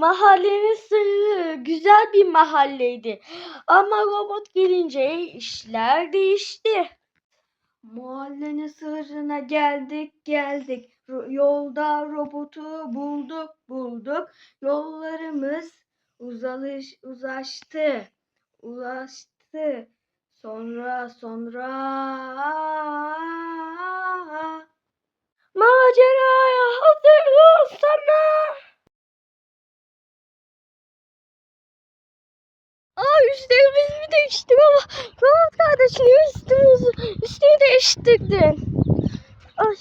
Mahallenin sırrı güzel bir mahalleydi. Ama robot gelince işler değişti. Mahallenin sırrına geldik geldik. Yolda robotu bulduk bulduk. Yollarımız uzalış uzlaştı. Ulaştı. Sonra sonra maceraya üstünü değiştirdin? Ay.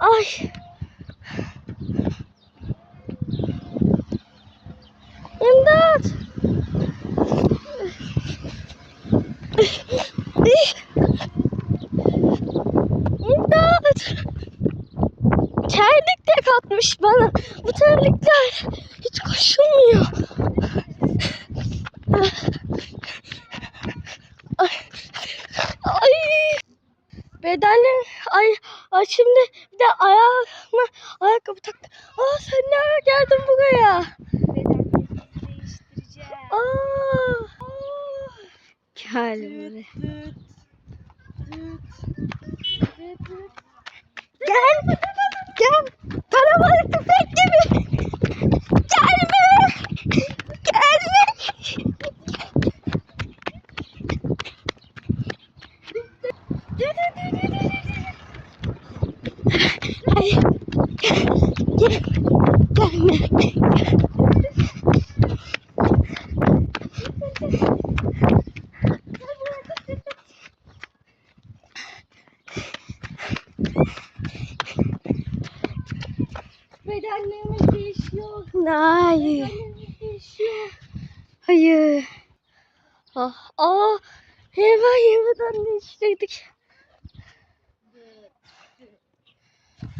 Ay. İmdat. İmdat. Terlik de katmış bana. Bu terlikler hiç koşulmuyor. Ay. Ay. Bedenler ay, ay şimdi bir de ayağıma ayakkabı taktı. Aa sen ne geldin buraya? Aa. Gel buraya. Gel. Gel. Parabalık tüfek gibi. Gelme. Gelme. Hadi. Gel. Gelme. Bedenlerimiz değişiyor. Hayır. Bedenlerimiz değişiyor. Hayır. Ah, aa, eyvah yeniden değiştirdik.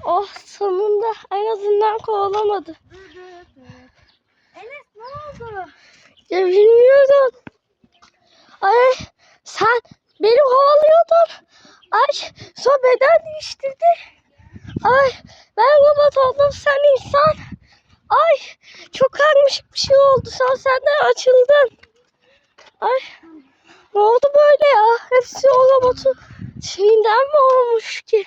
Oh sonunda en azından kovalamadı. Enes ne oldu? Ya bilmiyorum. Ay sen beni kovalıyordun. Ay sonra beden değiştirdi. Ay ben robot oldum sen insan. Ay çok karmaşık bir şey oldu. Sen senden açıldın. Ay ne oldu böyle ya? Hepsi o robotun şeyinden mi olmuş ki?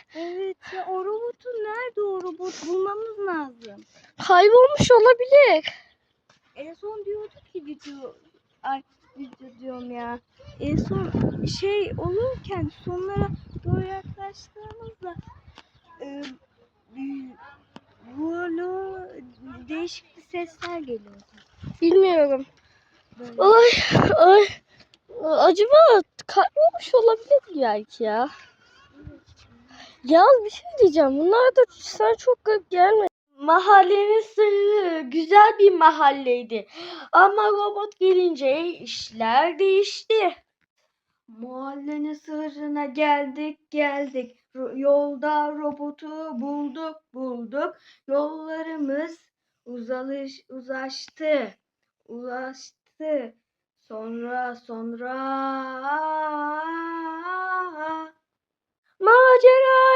Ya o robotun nerede o robot bulmamız lazım. Kaybolmuş olabilir. En son diyorduk ki video ay video diyorum ya. En son şey olurken sonlara doğru yaklaştığımızda e, böyle değişik bir sesler geliyordu. Bilmiyorum. Böyle. Ay ay. Acaba kaybolmuş olabilir belki ya. Ya bir şey diyeceğim. Bunlar da sana çok garip gelmedi. Mahallenin sırrı güzel bir mahalleydi. Ama robot gelince işler değişti. Mahallenin sırrına geldik geldik. Yolda robotu bulduk bulduk. Yollarımız uzalış uzlaştı. Ulaştı. Sonra sonra olsana.